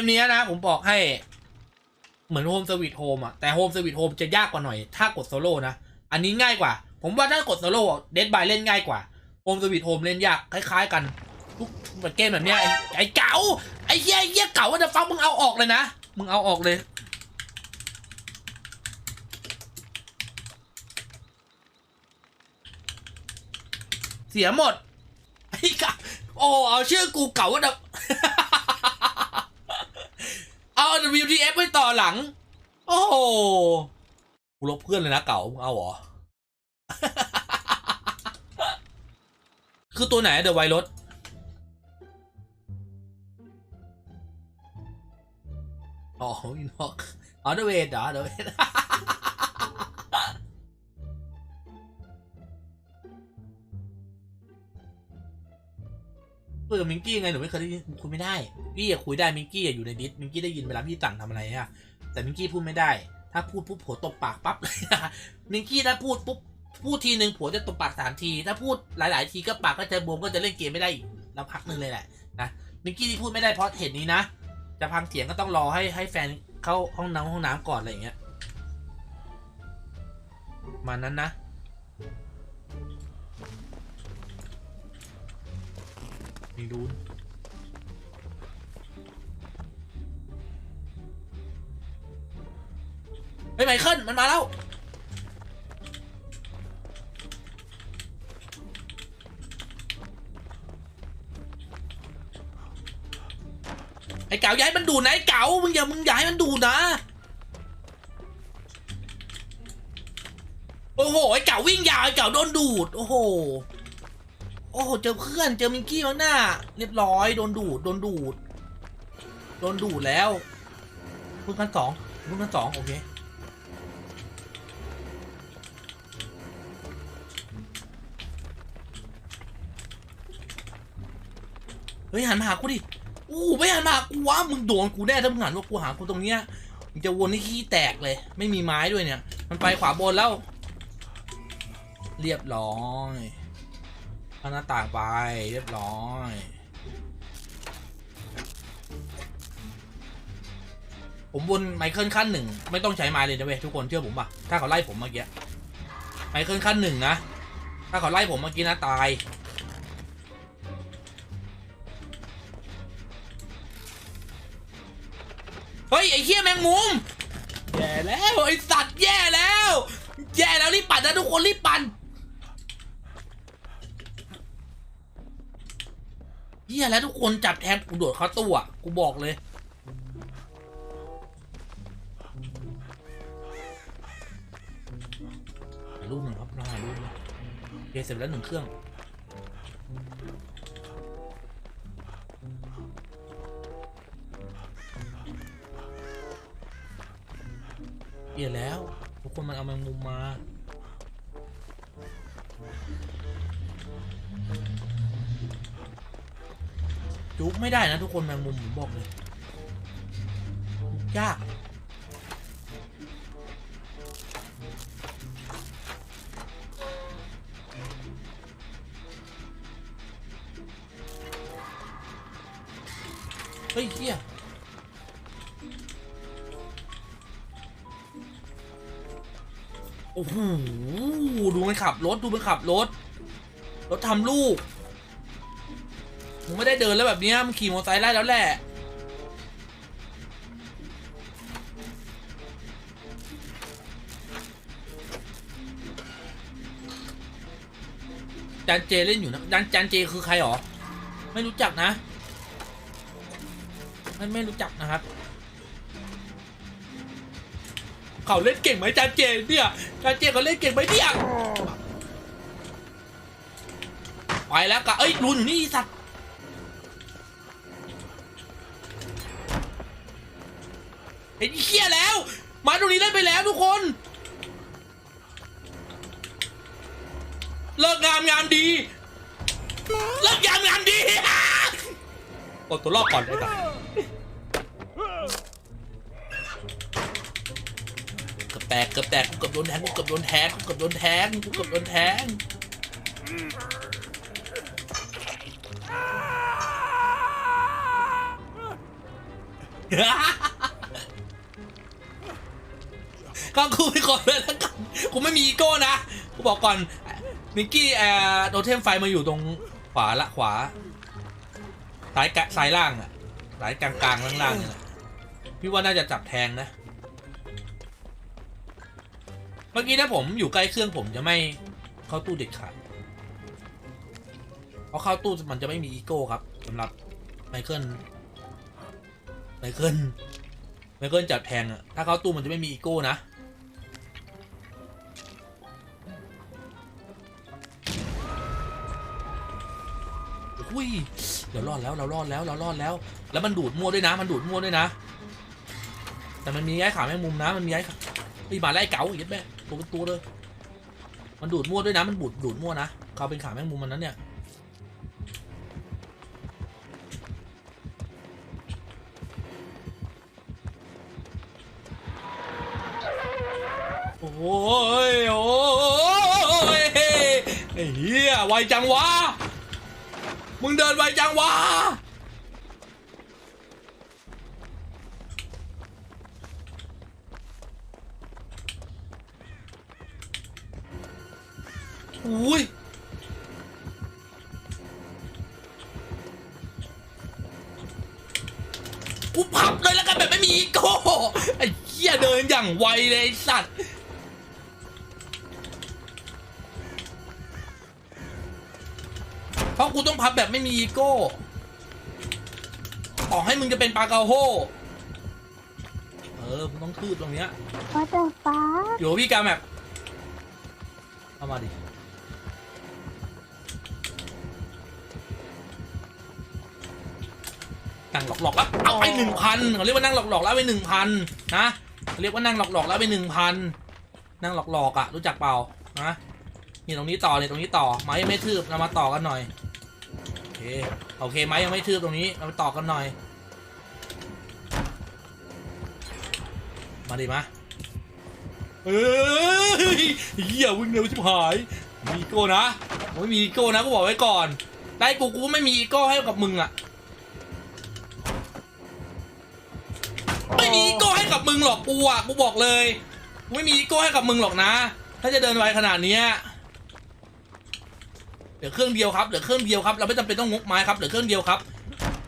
มนี้นะ ผมบอกให้ เหมือนโฮมสวิตโฮมอะแต่โฮมสวิตโฮมจะยากกว่าหน่อย ถ้ากดโซโล่นะ อันนี้ง่ายกว่า ผมว่าถ้ากดโซโล่เดดบายเล่นง่ายกว่าโฮมสวิตโฮมเล่นยากคล้าย ๆ กันทุกเหมือนเกมแบบเนี้ยไอ้ไอ้เก๋าไอ้เหี้ยไอ้เหี้ยเก๋าว่าจะฟังมึงเอาออกเลยนะมึงเอาออกเลยเสียหมดไอ้เก๋าโอ้ เอาชื่อกูเก๋าว่าจะ WTF ไว้ต่อหลัง โอ้โหกูลบเพื่อนเลยนะเก่ามึงเอาเหรอ คือตัวไหนเดอะไวรสอ๋อวินอกอ๋อเดอะเวดเหรอเดอะเวด คุยกับมิงกี้ไงหนูไม่เคยได้ยินคุยไม่ได้พี่อะคุยได้มิงกี้อยู่ในดิสมิงกี้ได้ยินเวลาพี่สั่งทำอะไรอะแต่มิงกี้พูดไม่ได้ ถ้าพูดปุ๊บผัวตบปากปั๊บมิงกี้ถ้าพูดปุ๊บพูดทีหนึ่งผัวจะตบปากสามที ถ้าพูดหลาย ๆ ทีก็ปากก็จะบวมก็จะเล่นเกมไม่ได้อีกแล้วพักหนึ่งเลยแหละนะมิงกี้ที่พูดไม่ได้เพราะเหตุนี้นะจะพังเสียงก็ต้องรอให้ให้แฟนเข้าห้องน้ำห้องน้ำก่อนอะไรอย่างเงี้ยมานั้นนะ มีรูนเฮ้ยไมเคิลมันมาแล้ว ไอ้เก๋าย้ายมันดูดนะไอ้เก๋ามึงอย่ามึงอย่าให้มันดูดนะ โอ้โห ไอ้เก๋าวิ่งยาวไอ้เก๋าโดนดูด โอ้โห โอ้โหเจอเพื่อนเจอมิงกี้มั้งหน้าเรียบร้อยโดนดูดโดนดูดโดนดูดแล้วรุ่นขั้นสองรุ่นขั้นสองโอเคเฮ้ยหันมาหากูดิอู้ไม่หันมาหากูวะมึงโดนกูแน่ถ้ามึงหันว่ากูหากูตรงเนี้ยมึงจะวนให้ขี้แตกเลย ไม่มีไม้ด้วยเนี่ย มันไปขวาบนแล้ว เรียบร้อย เอาหน้าต่างไปเรียบร้อยผมวนไมเคิลขั้นหนึ่งไม่ต้องใช้ไม้เลยนะเว้ยทุกคนเชื่อผมป่ะถ้าเขาไล่ผมเมื่อกี้ไมเคิลขั้นหนึ่งนะถ้าเขาไล่ผมเมื่อกี้นะตายเฮ้ยไอ้เหี้ยแมงมุมแย่แล้วไอ้สัตว์แย่แล้ว แย่แล้วรีบปั่นนะทุกคนรีบปั่น เหี้ยแล้วทุกคนจับแทนกูโดดเข้าตู้อะกูบอกเลย รูปหนึ่งครับเราถ่ายรูปนะโอเคเสร็จแล้วหนึ่งเครื่อง เปลี่ยนแล้ว ทุกคนมันเอาแมงมุมมา จุกไม่ได้นะทุกคนแมงมุมผมบอกเลยยากเฮ้ยเฮียโอ้โหดูมันขับรถ ดูมันขับรถ รถทำลูก งไม่ได้เดินแล้วแบบนี้มึงขี่มอเตอร์ไซค์ไล่แล้วแหละจานเจเล่นอยู่นะจานจานเจคือใครหรอ ไม่รู้จักนะ ไม่ไม่รู้จักนะครับ เขาเล่นเก่งไหมจานเจเนี่ยจานเจเขาเล่นเก่งไหมเนี่ยไปแล้วกะเอ้ยรุนอยู่นี่สัตว์ ตรงนี้เล่นไปแล้วทุกคน เลิกงามงามดี เลิกงามงามดีกดตัวรอบก่อนได้ปะเกือบแตกเกือบแตกกูเกือบโดนแทงกูเกือบโดนแทงกูเกือบโดนแทงกูเกือบโดนแทง ก็กูไปก่อนเลยแล้วกันกูไม่มีอีโก้นะกูบอกก่อนมิกกี้แอร์โดเทมไฟมาอยู่ตรงขวาละขวาซ้ายกะซ้ายล่างอะซ้ายกลางกลางล่างๆเนี่ยนะพี่ว่าน่าจะจับแทงนะ เมื่อกี้ถ้าผมอยู่ใกล้เครื่องผมจะไม่เข้าตู้เด็ดขาดเพราะเข้าตู้มันจะไม่มีอีโก้ครับสำหรับไมเคิลไมเคิลไมเคิลจัดแพงอะถ้าเข้าตู้มันจะไม่มีอีโก้นะ อุ้ยเดี๋ยวรอดแล้วเรารอดแล้วเรารอดแล้ว แล้วมันดูดมั่วด้วยนะ มันดูดมั่วด้วยนะ แต่มันมีย้ายขาแมงมุมนะ มันมีย้ายขาไอ้ยมาไล่เก๋าอีกแม่ตัวเป็นตัวเลย มันดูดมั่วด้วยนะ มันบูดดูดมั่วนะเขาเป็นขาแมงมุมมันนั้นเนี่ยโอ้ยโอ้ยไอ้เหี้ยไวจังวะ มึงเดินไวจังวะอุ้ยกูพับเลยแล้วกันแบบไม่มีอีโก้ไอ้เหี้ยเดินอย่างไวเลยสัตว์ เพราะกูต้องพับแบบไม่มีอีโก้ต่อให้มึงจะเป็นปลาเกาโฮเออมึงต้องคืบตรงเนี้ย What the fuck อยู่กับพี่กาแบบเอามาดิ นั่งหลอกหลอกๆแล้วเอาไปหนึ่งพันเขาเรียกว่านั่งหลอกหลอกๆแล้วไปหนึ่งพันนะเขาเรียกว่านั่งหลอกหลอกๆแล้วไปหนึ่งพันนั่งหลอกหลอกๆอะ รู้จักเปล่านะนี่ตรงนี้ต่อเนี่ยตรงนี้ต่อไม้ยังไม่ทืบเรามาต่อกันหน่อย โอเคโอเคไม้ยังไม่ทืบตรงนี้ เราไปต่อกันหน่อย มาดิมาเอ้ยเหี้ยวิ่งเร็วชิบหาย มีโก้นะไม่มีโก้นะกูบอกไว้ก่อน ได้กูกูไม่มีโก้ให้กับมึงอะไม่มีโก้ให้กับมึงหรอกกูอะกูบอกเลย ไม่มีโก้ให้กับมึงหรอกนะ ถ้าจะเดินไวขนาดเนี้ย ลือเครื่องเดียวครับเหลือเครื่องเดียวครับเราไม่จำเป็นต้องงกไม้ครับเหลือเครื่องเดียวครับ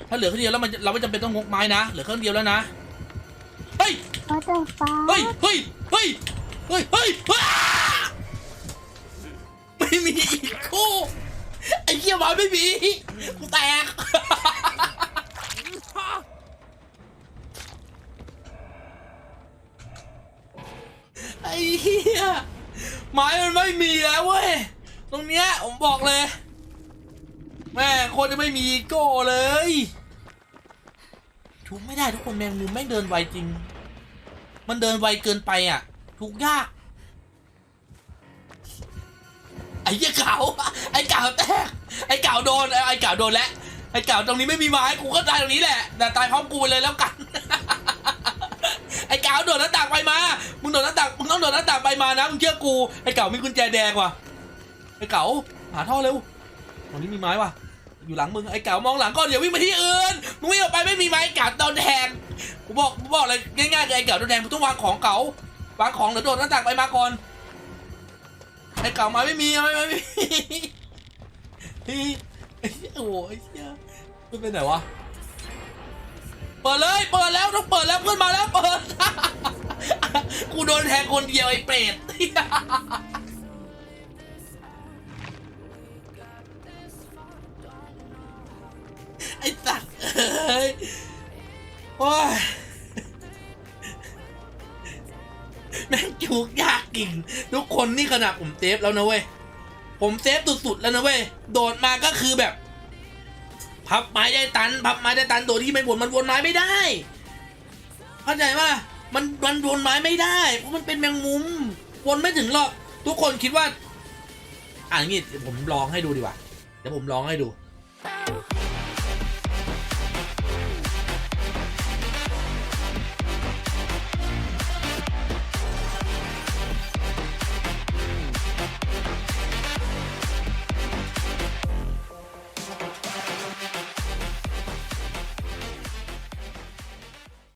ถ้าเหลือเครื่องเดียวแล้วมันเราไม่จำเป็นต้องงกไม้นะเหลือเครื่องเดียวแล้วนะเฮ้ย What the fuck เฮ้ยเฮ้ยเฮ้ยเฮ้ยเฮ้ยว้าไม่มีอีโก้ไอ้เหี้ยไม้ไม่มีกูแตก ไอ้เหี้ยไม้มันไม่มีแล้วเว้ย ตรงเนี้ยผมบอกเลย แม่งโคนจะไม่มีอีโก้เลยทุกไม่ได้ทุกคนแมงมุมแม่งเดินไวจริง มันเดินไวเกินไปอะ ทุกยาก ไอ้เหี้ยเก่าไอ้เก่าแตก ไอ้เก่าโดน ไอ้เก่าโดนแล้ว ไอ้เก่าตรงนี้ไม่มีไม้ กูก็ตายตรงนี้แหละ แต่ตายพร้อมกูเลยแล้วกัน ไอ้เก่าโดดหน้าต่างไปมา มึงโดดหน้าต่าง มึงต้องโดดหน้าต่างไปมานะ มึงเชื่อกู ไอ้เก่ามีกุญแจแดงว่ะ ไอ้เก่าหาท่อเร็วตรงนี้มีไม้ว่ะอยู่หลังมึงไอ้เก่ามองหลังก่อนเดี๋ยววิ่งไปที่อื่นมึงวิ่งออกไปไม่มีไม้เก่าโดนแทงกูบอกกูบอกเลยง่ายๆเลยไอ้เก่าโดนแทงมึงต้องวางของเก่าวางของหรือโดดหน้าต่างไปมาก่อนไอ้เก่ามาไม่มีไม่ไม่ไม่มีโอ้ยเหี้ยมันไปไหนวะเปิดเลยเปิดแล้วต้องเปิดแล้วขึ้นมาแล้วเปิดกูโดนแทงคนเดียวไอ้เปรต คนนี่ขนาดผมเซฟแล้วนะเว้ย ผมเซฟสุดๆแล้วนะเว้ย โดดมาก็คือแบบ พับไม้ได้ตัน พับไม้ได้ตันโดดที่ไม่วนมันวนไม้ไม่ได้ เข้าใจป่ะมันมันวนไม้ไม่ได้ เพราะมันเป็นแมงมุม วนไม่ถึงหรอก ทุกคนคิดว่า อ่างี้ผมลองให้ดูดีกว่า เดี๋ยวผมลองให้ดู